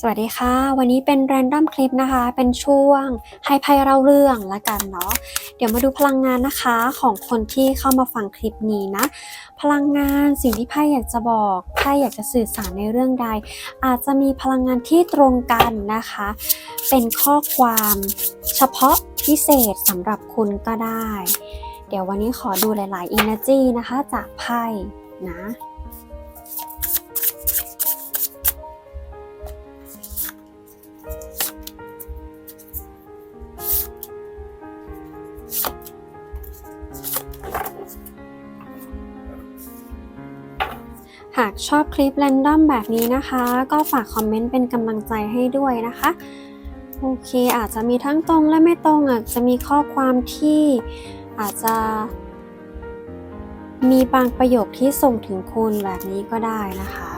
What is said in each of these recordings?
สวัสดีค่ะ วันนี้เป็นแรนดอมคลิปนะคะ เป็นช่วงให้ไพ่เล่าเรื่องละกันเนาะเดี๋ยวมาดูพลังงานนะคะของคนที่เข้ามาฟังคลิปนี้นะ พลังงานสิ่งที่ไพ่อยากจะบอกไพ่อยากจะสื่อสารในเรื่องใด อาจจะมีพลังงานที่ตรงกันนะคะ เป็นข้อความเฉพาะพิเศษสำหรับคุณก็ได้ เดี๋ยววันนี้ขอดูหลาย ๆ energy นะคะ จากไพ่นะ หากชอบคลิปแรนดอมแบบนี้นะคะ ก็ฝากคอมเมนต์เป็นกำลังใจให้ด้วยนะคะ โอเคอาจจะมีทั้งตรงและไม่ตรงอาจจะมีข้อความที่อาจจะ มีบางประโยคที่ส่งถึงคุณแบบนี้ก็ได้นะคะ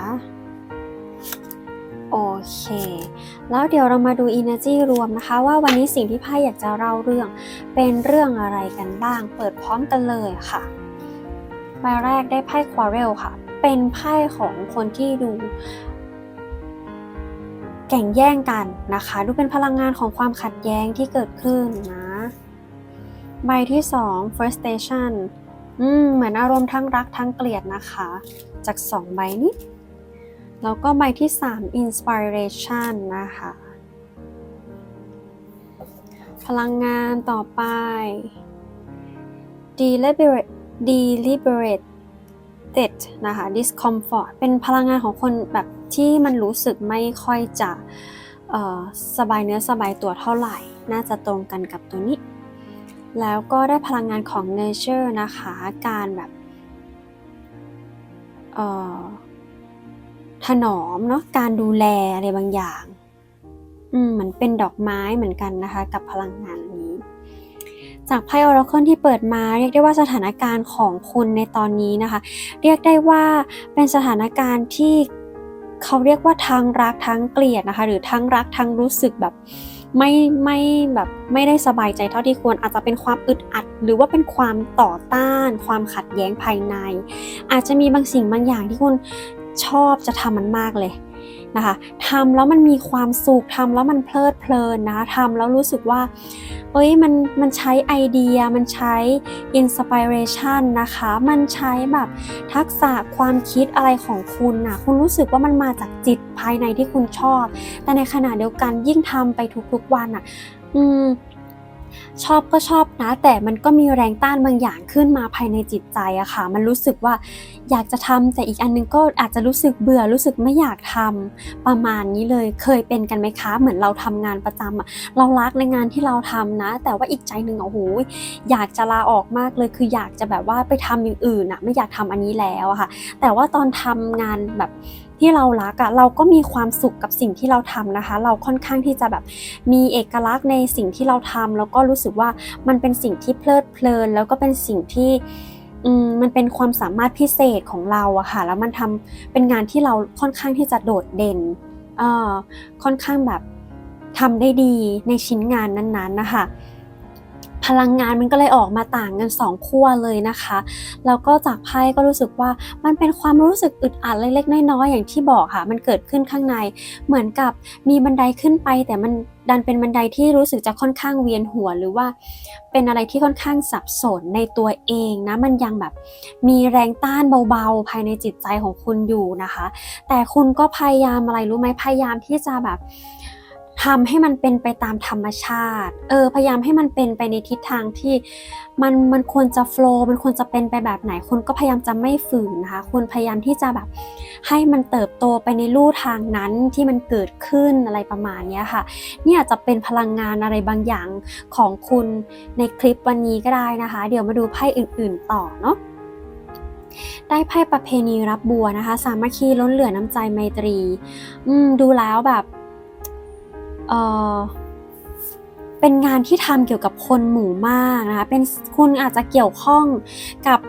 โอเค แล้วเดี๋ยวเรามาดู Energy รวมนะคะ ว่าวันนี้สิ่งที่ไพ่อยากจะเล่าเรื่อง เป็นเรื่องอะไรกันบ้าง เปิดพร้อมกันเลยค่ะ ใบแรกได้ไพ่ Quarrel ค่ะ เป็นไพ่ของคนที่ดูแข่งแย่งกันนะคะ ดูเป็นพลังงานของความขัดแย้งที่เกิดขึ้นนะ ใบที่ 2 frustration อืมเหมือนอารมณ์ทั้งรักทั้งเกลียดนะคะ จาก 2 ใบนี้ แล้วก็ใบที่ 3 inspiration นะคะ พลังงานต่อไป deliberate deliberated นะคะ discomfort เป็นพลังงานของคนแบบที่มันรู้สึกไม่ค่อยจะสบายเนื้อสบายตัวเท่าไหร่ น่าจะตรงกันกับตัวนี้ แล้วก็ได้พลังงานของ nature นะคะ การแบบถนอมเนาะ การดูแลอะไรบางอย่าง อืมเหมือนเป็นดอกไม้เหมือนกันนะคะ กับพลังงานนี้ จากไพ่ Oracle ที่เปิดมา เรียกได้ว่าสถานการณ์ของคุณในตอนนี้นะคะ เรียกได้ว่าเป็นสถานการณ์ที่เขาเรียกว่าทั้งรักทั้งเกลียดนะคะ หรือทั้งรักทั้งรู้สึกแบบไม่ไม่แบบไม่ได้สบายใจเท่าที่ควรอาจจะเป็นความอึดอัด หรือว่าเป็นความต่อต้าน ความขัดแย้งภายใน อาจจะมีบางสิ่งบางอย่างที่คุณชอบจะทำมันมากเลย นะคะทำแล้วมันมีความสุขทำแล้วมันเพลิดเพลินนะทำแล้วรู้สึกว่าเอ้ยมันมันใช้ไอเดียมันใช้อินสปิเรชันนะคะ มันใช้แบบทักษะความคิดอะไรของคุณนะคุณรู้สึกว่ามันมาจากจิตภายในที่คุณชอบ แต่ในขณะเดียวกันยิ่งทำไปทุกๆวันอะ อืม ชอบก็ชอบนะ แต่มันก็มีแรงต้านบางอย่างขึ้นมาภายในจิตใจอะค่ะ มันรู้สึกว่าอยากจะทำแต่อีกอันนึงก็อาจจะรู้สึกเบื่อรู้สึกไม่อยากทำประมาณนี้เลยเคยเป็นกันไหมคะ เหมือนเราทำงานประจำอะเรารักในงานที่เราทำนะ แต่ว่าอีกใจหนึ่งโอ้โหอยากจะลาออกมากเลย คืออยากจะแบบว่าไปทำอย่างอื่นอะไม่อยากทำอันนี้แล้วอะค่ะ แต่ว่าตอนทำงานแบบ ที่เรารักอะเราก็มีความสุขกับสิ่งที่เราทำนะคะ เราค่อนข้างที่จะแบบมีเอกลักษณ์ในสิ่งที่เราทำแล้วก็รู้สึกว่ามันเป็นสิ่งที่เพลิดเพลิน แล้วก็เป็นสิ่งที่มันเป็นความสามารถพิเศษของเราอะค่ะ แล้วมันทำเป็นงานที่เราค่อนข้างที่จะโดดเด่นค่อนข้างแบบทำได้ดีในชิ้นงานนั้นๆนะคะ พลังงานมันก็เลยออกมาต่างกันสองขั้วเลยนะคะ แล้วก็จากไพ่ก็รู้สึกว่ามันเป็นความรู้สึกอึดอัดเล็กๆน้อยๆอย่างที่บอกค่ะ มันเกิดขึ้นข้างใน เหมือนกับมีบันไดขึ้นไป แต่มันดันเป็นบันไดที่รู้สึกจะค่อนข้างเวียนหัว หรือว่าเป็นอะไรที่ค่อนข้างสับสนในตัวเองนะ มันยังแบบมีแรงต้านเบาๆ ภายในจิตใจของคุณอยู่นะคะ แต่คุณก็พยายามอะไรรู้ไหมพยายามที่จะแบบ ทำให้มันเป็นไปตามธรรมชาติเออพยายามให้มันเป็นไปในทิศทางที่มันมันควรจะโฟล์มันควรจะเป็นไปแบบไหนคุณก็พยายามจะไม่ฝืนนะคะคุณพยายามที่จะแบบให้มันเติบโตไปในลู่ทางนั้นที่มันเกิดขึ้นอะไรประมาณนี้ค่ะเนี่ยจะเป็นพลังงานอะไรบางอย่างของคุณในคลิปวันนี้ก็ได้นะคะ เดี๋ยวมาดูไพ่อื่น ๆ ต่อเนาะได้ไพ่ประเพณีรับบัวนะคะ สามัคคีล้นเหลือน้ำใจไมตรี อืม ดูแล้วแบบ เออเป็นงานที่ทำเกี่ยวกับคนหมู่มากนะคะ เป็นคุณอาจจะเกี่ยวข้องกับ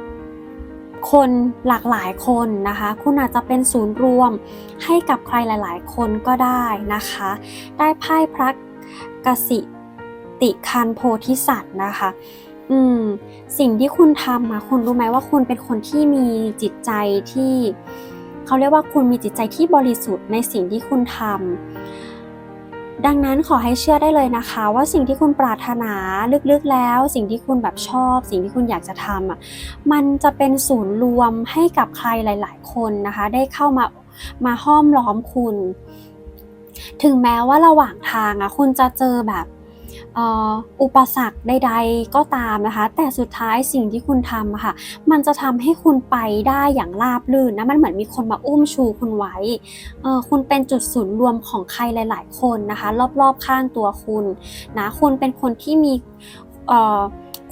คนหลากหลายคนนะคะ คุณอาจจะเป็นศูนย์รวมให้กับใครหลาย ๆ คนก็ได้นะคะ ได้ไพ่พระกสิติคันโพธิสัตว์นะคะอืมสิ่งที่คุณทำมาคุณรู้ไหมว่าคุณเป็นคนที่มีจิตใจที่ เขาเรียกว่าคุณมีจิตใจที่บริสุทธิ์ในสิ่งที่คุณทำ ดังนั้นขอให้เชื่อได้เลยนะคะ ว่าสิ่งที่คุณปรารถนาลึกๆแล้ว สิ่งที่คุณแบบชอบ สิ่งที่คุณอยากจะทำอะมันจะเป็นศูนย์รวมให้กับใครหลาย ๆ คนนะคะ ได้เข้ามามาห้อมล้อมคุณ ถึงแม้ว่าระหว่างทางอะคุณจะเจอแบบ อุปสรรคใดๆก็ตามนะคะ แต่สุดท้ายสิ่งที่คุณทำค่ะ มันจะทำให้คุณไปได้อย่างราบรื่นนะมันเหมือนมีคนมาอุ้มชูคุณไว้คุณเป็นจุดศูนย์รวมของใครหลาย ๆ คนนะคะ รอบๆข้างตัวคุณนะคุณเป็นคนที่มี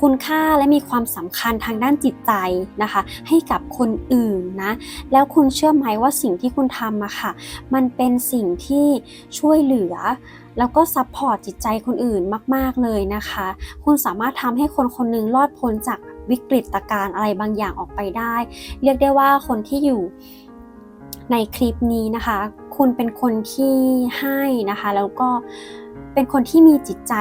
คุณค่าและมีความสำคัญทางด้านจิตใจนะคะ ให้กับคนอื่นนะ แล้วคุณเชื่อไหมว่าสิ่งที่คุณทำอะค่ะ มันเป็นสิ่งที่ช่วยเหลือแล้วก็ซัพพอร์ตจิตใจคนอื่นมาก ๆ เลยนะคะ คุณสามารถทำให้คนคนหนึ่งรอดพ้นจากวิกฤตการณ์อะไรบางอย่างออกไปได้ เรียกได้ว่าคนที่อยู่ในคลิปนี้นะคะ คุณเป็นคนที่ให้นะคะ แล้วก็ เป็นคนที่มีจิตใจ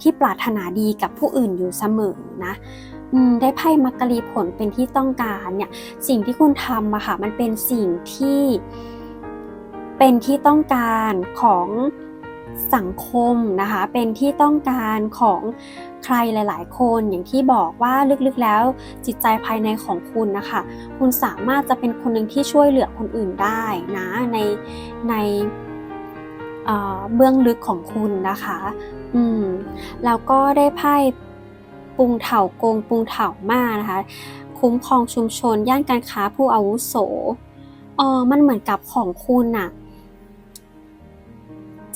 ที่ปรารถนาดีกับผู้อื่นอยู่เสมอนะได้ไพ่มักกะลีผลเป็นที่ต้องการเนี่ยสิ่งที่คุณทำอะค่ะมันเป็นสิ่งที่เป็นที่ต้องการของสังคมนะคะ เป็นที่ต้องการของใครหลาย ๆ คนอย่างที่บอกว่าลึกๆแล้วจิตใจภายในของคุณนะคะ คุณสามารถจะเป็นคนหนึ่งที่ช่วยเหลือคนอื่นได้นะในใน เบื้องลึกของคุณนะคะ อืมแล้วก็ได้ไพ่ปุงเถาโกงปุงเถามานะคะ คุ้มครองชุมชน ย่านการค้าผู้อาวุโสเออมันเหมือนกับของคุณน่ะ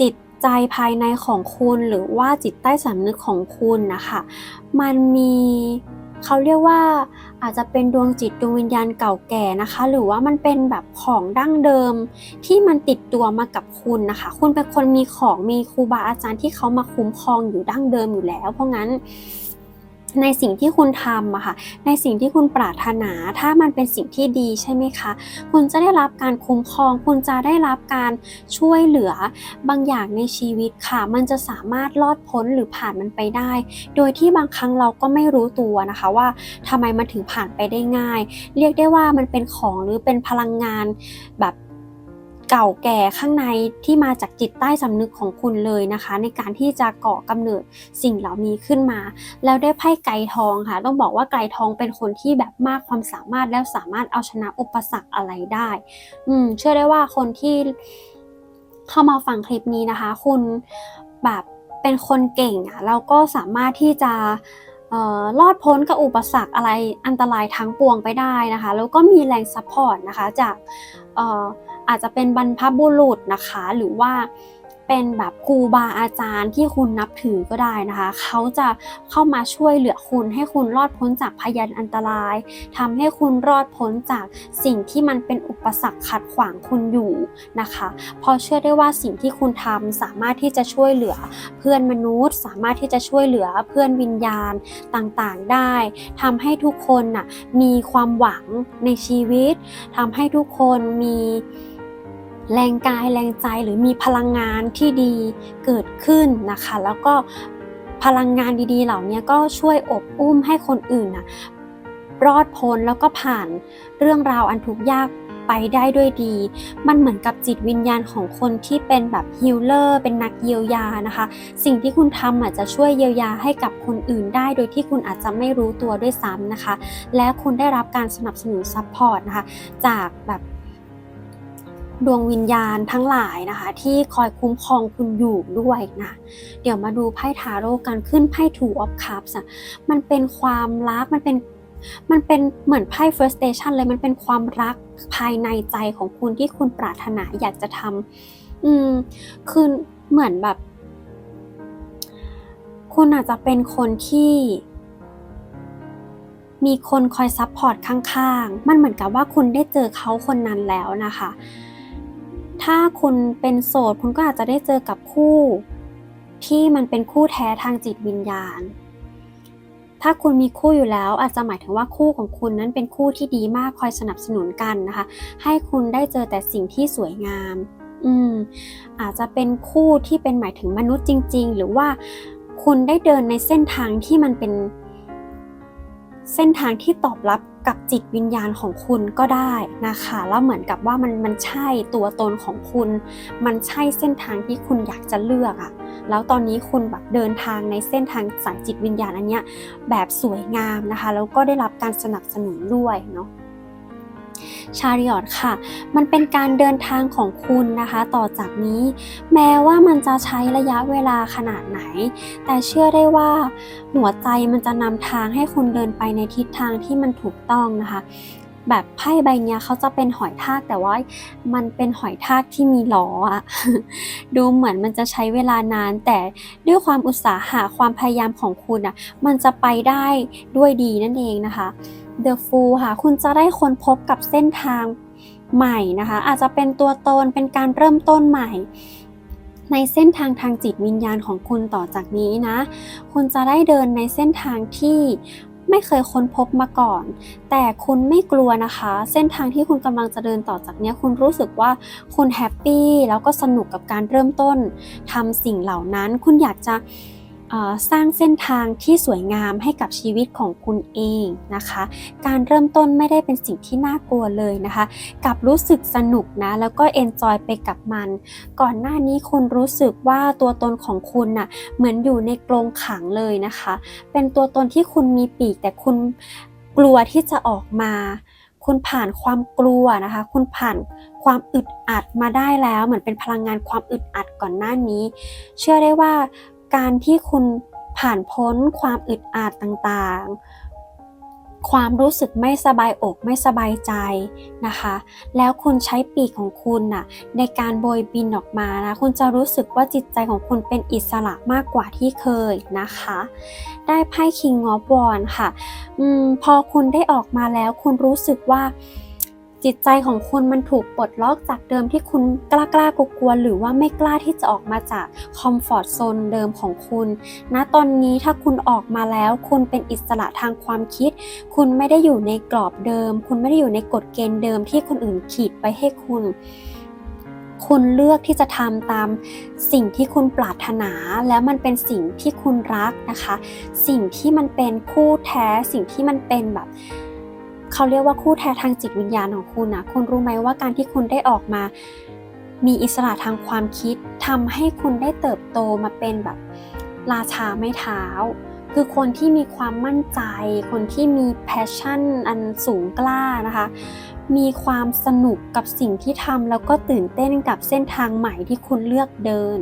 จิตใจภายในของคุณหรือว่าจิตใต้สำนึกของคุณนะคะ มันมี เขาเรียกว่าอาจจะเป็นดวงจิตดวงวิญญาณเก่าแก่นะคะ หรือว่ามันเป็นแบบของดั้งเดิม ที่มันติดตัวมากับคุณนะคะ คุณเป็นคนมีของมีครูบาอาจารย์ที่เขามาคุ้มครองอยู่ดั้งเดิมอยู่แล้ว เพราะงั้น ในสิ่งที่คุณทำอะค่ะ ในสิ่งที่คุณปรารถนา ถ้ามันเป็นสิ่งที่ดีใช่ไหมคะ คุณจะได้รับการคุ้มครอง คุณจะได้รับการช่วยเหลือบางอย่างในชีวิตค่ะ มันจะสามารถรอดพ้นหรือผ่านมันไปได้ โดยที่บางครั้งเราก็ไม่รู้ตัวนะคะว่าทำไมมันถึงผ่านไปได้ง่าย เรียกได้ว่ามันเป็นของหรือเป็นพลังงานแบบ เก่าแก่ข้างในที่มาจากจิตใต้สำนึกของคุณเลยนะคะ ในการที่จะก่อกำเนิดสิ่งเหล่านี้ขึ้นมา แล้วได้ไพ่ไก่ทองค่ะ ต้องบอกว่าไก่ทองเป็นคนที่แบบมากความสามารถแล้วสามารถเอาชนะอุปสรรคอะไรได้ อืม เชื่อได้ว่าคนที่เข้ามาฟังคลิปนี้นะคะ คุณแบบเป็นคนเก่งอะแล้วก็สามารถที่จะรอดพ้นกับอุปสรรคอะไรอันตรายทั้งปวงไปได้นะคะ แล้วก็มีแรงซัพพอร์ตนะคะจาก อาจจะเป็นบรรพบุรุษนะคะ หรือว่าเป็นแบบครูบาอาจารย์ที่คุณนับถือก็ได้นะคะ เขาจะเข้ามาช่วยเหลือคุณให้คุณรอดพ้นจากพยันอันตรายทำให้คุณรอดพ้นจากสิ่งที่มันเป็นอุปสรรคขัดขวางคุณอยู่นะคะพอเชื่อได้ว่าสิ่งที่คุณทำสามารถที่จะช่วยเหลือเพื่อนมนุษย์ สามารถที่จะช่วยเหลือเพื่อนวิญญาณต่างๆได้ทำให้ทุกคนน่ะมีความหวังในชีวิตทำให้ทุกคนมี แรงกายแรงใจหรือมีพลังงานที่ดีเกิดขึ้นนะคะ แล้วก็พลังงานดีๆ เหล่านี้ก็ช่วยอบอุ้มให้คนอื่นนะรอดพ้นแล้วก็ผ่านเรื่องราวอันทุกข์ยากไปได้ด้วยดี มันเหมือนกับจิตวิญญาณของคนที่เป็นแบบฮิลเลอร์เป็นนักเยียวยานะคะ สิ่งที่คุณทำอาจจะช่วยเยียวยาให้กับคนอื่นได้ โดยที่คุณอาจจะไม่รู้ตัวด้วยซ้ำนะคะ และคุณได้รับการสนับสนุนซัพพอร์ตนะคะ จากแบบ ดวงวิญญาณทั้งหลายนะคะ ที่คอยคุ้มครองคุณอยู่ด้วยนะเดี๋ยวมาดูไพ่ทาโร่กันขึ้นไพ่ two of cups อะมันเป็นความรักมันเป็นมันเป็นเหมือนไพ่ first station เลยมันเป็นความรักภายในใจของคุณที่คุณปรารถนาอยากจะทำอืมคือเหมือนแบบ คุณอาจจะเป็นคนที่มีคนคอยซัพพอร์ตข้างๆ มันเหมือนกับว่าคุณได้เจอเขาคนนั้นแล้วนะคะ ถ้าคุณเป็นโสดคุณก็อาจจะได้เจอกับคู่ ที่มันเป็นคู่แท้ทางจิตวิญญาณ ถ้าคุณมีคู่อยู่แล้ว อาจจะหมายถึงว่าคู่ของคุณนั้นเป็นคู่ที่ดีมากคอยสนับสนุนกันนะคะ ให้คุณได้เจอแต่สิ่งที่สวยงาม อืม อาจจะเป็นคู่ที่เป็นหมายถึงมนุษย์จริง ๆ หรือว่าคุณได้เดินในเส้นทางที่มันเป็นเส้นทางที่ตอบรับ กับจิตวิญญาณของคุณก็ได้นะคะแล้วเหมือนกับว่ามันมันใช่ตัวตนของคุณ มันใช่เส้นทางที่คุณอยากจะเลือกอะแล้วตอนนี้คุณแบบเดินทางในเส้นทางสายจิตวิญญาณอันเนี้ยแบบสวยงามนะคะ แล้วก็ได้รับการสนับสนุนด้วยเนาะ ชาริออตค่ะ มันเป็นการเดินทางของคุณนะคะ ต่อจากนี้ แม้ว่ามันจะใช้ระยะเวลาขนาดไหน แต่เชื่อได้ว่าหัวใจมันจะนำทางให้คุณเดินไปในทิศทางที่มันถูกต้องนะคะแบบไพ่ใบเนี้ยเขาจะเป็นหอยทากแต่ว่ามันเป็นหอยทากที่มีล้ออะดูเหมือนมันจะใช้เวลานาน แต่ด้วยความอุตสาหะความพยายามของคุณอะมันจะไปได้ด้วยดีนั่นเองนะคะ The Fool ค่ะ คุณจะได้ค้นพบกับเส้นทางใหม่นะคะ อาจจะเป็นตัวตนเป็นการเริ่มต้นใหม่ ในเส้นทางทางจิตวิญญาณของคุณต่อจากนี้นะ คุณจะได้เดินในเส้นทางที่ไม่เคยค้นพบมาก่อน แต่คุณไม่กลัวนะคะ เส้นทางที่คุณกำลังจะเดินต่อจากนี้คุณรู้สึกว่าคุณแฮปปี้แล้วก็สนุกกับการเริ่มต้นทำสิ่งเหล่านั้น คุณอยากจะ สร้างเส้นทางที่สวยงามให้กับชีวิตของคุณเองนะคะ การเริ่มต้นไม่ได้เป็นสิ่งที่น่ากลัวเลยนะคะกลับรู้สึกสนุกนะแล้วก็เอนจอยไปกับมัน ก่อนหน้านี้คุณรู้สึกว่าตัวตนของคุณน่ะเหมือนอยู่ในกรงขังเลยนะคะ เป็นตัวตนที่คุณมีปีกแต่คุณกลัวที่จะออกมา คุณผ่านความกลัวนะคะ คุณผ่านความอึดอัดมาได้แล้ว เหมือนเป็นพลังงานความอึดอัดก่อนหน้านี้ เชื่อได้ว่า การที่คุณผ่านพ้นความอึดอัดต่างๆ ความรู้สึกไม่สบายอกไม่สบายใจนะคะ แล้วคุณใช้ปีกของคุณน่ะในการโบยบินออกมานะ คุณจะรู้สึกว่าจิตใจของคุณเป็นอิสระมากกว่าที่เคยนะคะ ได้ไพ่ King of Wands ค่ะอพอคุณได้ออกมาแล้วคุณรู้สึกว่า จิตใจของคุณมันถูกปลดล็อกจากเดิมที่คุณกล้ากล้ากลัวหรือว่าไม่กล้าที่จะออกมาจากคอมฟอร์ทโซนเดิมของคุณณตอนนี้ถ้าคุณออกมาแล้ว คุณเป็นอิสระทางความคิด คุณไม่ได้อยู่ในกรอบเดิม คุณไม่ได้อยู่ในกฎเกณฑ์เดิมที่คนอื่นขีดไปให้คุณคุณเลือกที่จะทำตามสิ่งที่คุณปรารถนา แล้วมันเป็นสิ่งที่คุณรักนะคะ สิ่งที่มันเป็นคู่แท้ สิ่งที่มันเป็นแบบ เขาเรียกว่าคู่แท้ทางจิตวิญญาณของคุณนะคุณรู้ไหมว่าการที่คุณได้ออกมา มีอิสระทางความคิดทำให้คุณได้เติบโตมาเป็นแบบราชาไม่เท้า คือคนที่มีความมั่นใจ คนที่มีแพชชั่นอันสูงกล้านะคะมีความสนุกกับสิ่งที่ทำแล้วก็ตื่นเต้นกับเส้นทางใหม่ที่คุณเลือกเดิน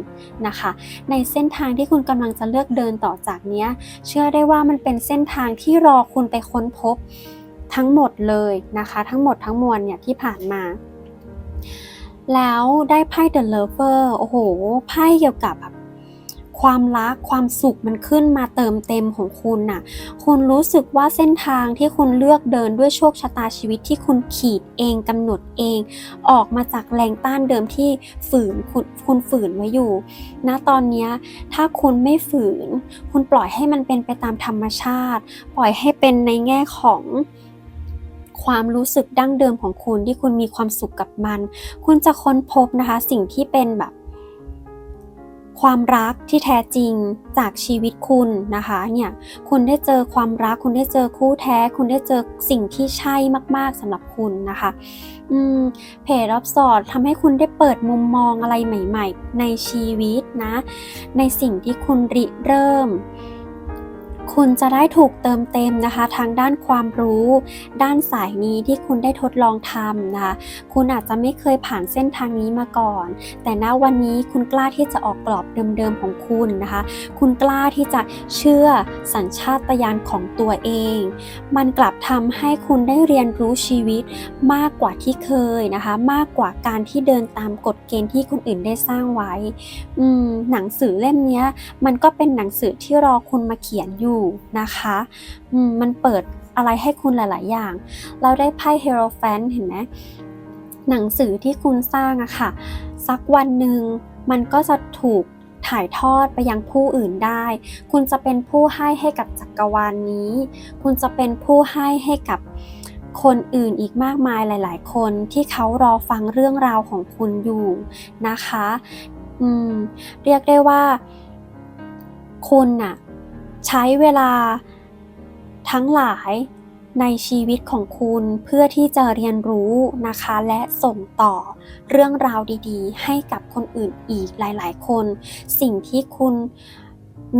นะคะ ในเส้นทางที่คุณกำลังจะเลือกเดินต่อจากนี้ เชื่อได้ว่ามันเป็นเส้นทางที่รอคุณไปค้นพบ ทั้งหมดเลยนะคะ ทั้งหมดทั้งมวลเนี่ยที่ผ่านมา แล้วได้ไพ่ The Lover โอ้โหไพ่เกี่ยวกับแบบความรักความสุขมันขึ้นมาเติมเต็มของคุณน่ะ คุณรู้สึกว่าเส้นทางที่คุณเลือกเดินด้วยโชคชะตาชีวิตที่คุณขีดเองกำหนดเอง ออกมาจากแรงต้านเดิมที่ฝืนคุณคุณฝืนไว้อยู่ณตอนนี้ถ้าคุณไม่ฝืน คุณปล่อยให้มันเป็นไปตามธรรมชาติ ปล่อยให้เป็นในแง่ของ ความรู้สึกดั้งเดิมของคุณที่คุณมีความสุขกับมัน คุณจะค้นพบนะคะ สิ่งที่เป็นแบบ ความรักที่แท้จริงจากชีวิตคุณนะคะเนี่ยคุณได้เจอความรัก คุณได้เจอคู่แท้ คุณได้เจอสิ่งที่ใช่มาก ๆสำหรับคุณนะคะอืมเพจรับสอดทำให้คุณได้เปิดมุมมองอะไรใหม่ ๆ ในชีวิตนะ ในสิ่งที่คุณริเริ่ม คุณจะได้ถูกเติมเต็มนะคะ ทางด้านความรู้ ด้านสายนี้ที่คุณได้ทดลองทำนะคะคุณอาจจะไม่เคยผ่านเส้นทางนี้มาก่อน แต่ณวันนี้คุณกล้าที่จะออกกรอบเดิมๆของคุณนะคะ คุณกล้าที่จะเชื่อสัญชาตญาณของตัวเอง มันกลับทำให้คุณได้เรียนรู้ชีวิตมากกว่าที่เคยนะคะ มากกว่าการที่เดินตามกฎเกณฑ์ที่คนอื่นได้สร้างไว้อืมหนังสือเล่มนี้มันก็เป็นหนังสือที่รอคุณมาเขียนอยู่นะคะมมันเปิดอะไรให้คุณหลาย ๆ อย่าง เราได้ไพ่เฮโรแฟนเห็นไหมหนังสือที่คุณสร้างอะค่ะ สักวันหนึ่งมันก็จะถูกถ่ายทอดไปยังผู้อื่นได้ คุณจะเป็นผู้ให้ให้กับจักรวาลนนี้ คุณจะเป็นผู้ให้ให้กับคนอื่นอีกมากมายหลาย ๆ คนที่เขารอฟังเรื่องราวของคุณอยู่นะคะ อืม เรียกได้ว่า คุณน่ะ ใช้เวลาทั้งหลายในชีวิตของคุณเพื่อที่จะเรียนรู้นะคะ และส่งต่อเรื่องราวดีๆ ให้กับคนอื่นอีกหลายๆ คน สิ่งที่คุณ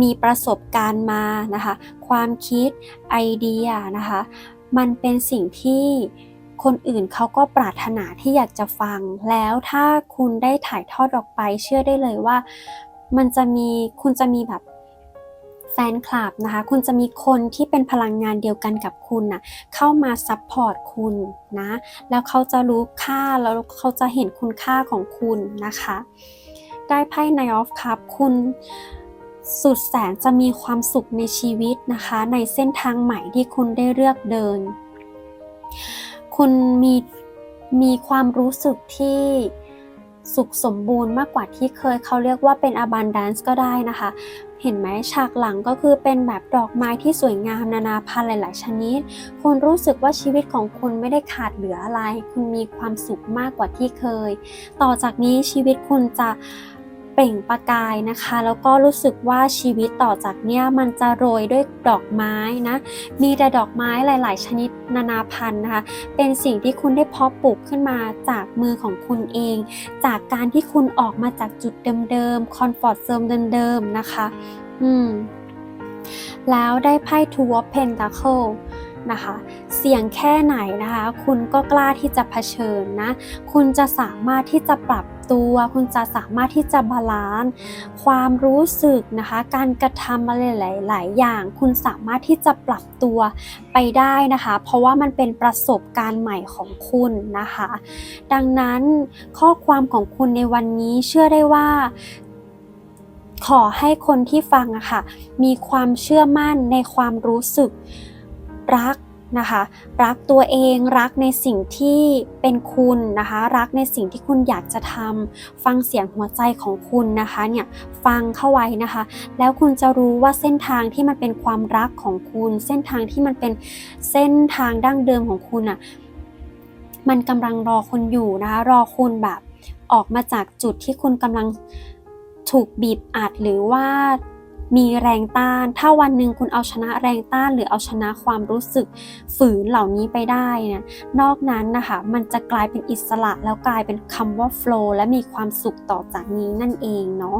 มีประสบการณ์มานะคะ ความคิดไอเดียนะคะ มันเป็นสิ่งที่คนอื่นเขาก็ปรารถนาที่อยากจะฟัง แล้วถ้าคุณได้ถ่ายทอดออกไป เชื่อได้เลยว่า มันจะมีคุณจะมีแบบ แฟนคลับนะคะ คุณจะมีคนที่เป็นพลังงานเดียวกันกับคุณนะเข้ามาซัพพอร์ตคุณนะ แล้วเขาจะรู้ค่าแล้วเขาจะเห็นคุณค่าของคุณนะคะ ได้ไพ่ในออฟคัพคุณสุดแสนจะมีความสุขในชีวิตนะคะ ในเส้นทางใหม่ที่คุณได้เลือกเดิน คุณมีมีความรู้สึกที่สุขสมบูรณ์มากกว่าที่เคยเขาเรียกว่าเป็น abundance ก็ได้นะคะ เห็นไหมฉากหลังก็คือเป็นแบบดอกไม้ที่สวยงามนานาพันธุ์หลาย ๆ ชนิด คุณรู้สึกว่าชีวิตของคุณไม่ได้ขาดเหลืออะไร คุณมีความสุขมากกว่าที่เคย ต่อจากนี้ชีวิตคุณจะ เปล่งประกายนะคะ แล้วก็รู้สึกว่าชีวิตต่อจากเนี้ยมันจะโรยด้วยดอกไม้นะ มีแต่ดอกไม้หลาย ๆ ชนิดนานาพันธุ์นะคะ เป็นสิ่งที่คุณได้เพาะปลูกขึ้นมาจากมือของคุณเอง จากการที่คุณออกมาจากจุดเดิม ๆ คอนฟอร์ตโซนเดิม ๆ นะคะ อืม แล้วได้ไพ่ Two of Pentacle นะคะเสี่ยงแค่ไหนนะคะ คุณก็กล้าที่จะเผชิญนะ คุณจะสามารถที่จะปรับ ตัวคุณจะสามารถที่จะบาลานซ์ความรู้สึกนะคะ การกระทำอะไรหลาย ๆ อย่าง คุณสามารถที่จะปรับตัวไปได้นะคะ เพราะว่ามันเป็นประสบการณ์ใหม่ของคุณนะคะ ดังนั้นข้อความของคุณในวันนี้เชื่อได้ว่าขอให้คนที่ฟังอะค่ะมีความเชื่อมั่นในความรู้สึกรัก นะคะ รักตัวเองรักในสิ่งที่เป็นคุณนะคะ รักในสิ่งที่คุณอยากจะทำฟังเสียงหัวใจของคุณนะคะเนี่ยฟังเข้าไว้นะคะ แล้วคุณจะรู้ว่าเส้นทางที่มันเป็นความรักของคุณ เส้นทางที่มันเป็นเส้นทางดั้งเดิมของคุณอะมันกำลังรอคุณอยู่นะคะ รอคุณแบบออกมาจากจุดที่คุณกำลังถูกบีบอัดหรือว่า มีแรงต้าน ถ้าวันหนึ่งคุณเอาชนะแรงต้านหรือเอาชนะความรู้สึกฝืนเหล่านี้ไปได้เนี่ยนอกนั้นนะคะมันจะกลายเป็นอิสระ แล้วกลายเป็นคำว่า flow และมีความสุขต่อจากนี้นั่นเองเนาะ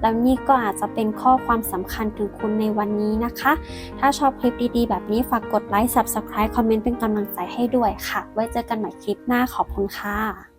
แล้วนี่ก็อาจจะเป็นข้อความสำคัญถึงคุณในวันนี้นะคะ ถ้าชอบคลิปดีๆ แบบนี้ฝากกดไลค์ subscribe คอมเมนต์เป็นกำลังใจให้ด้วยค่ะ ไว้เจอกันใหม่คลิปหน้าขอบคุณค่ะ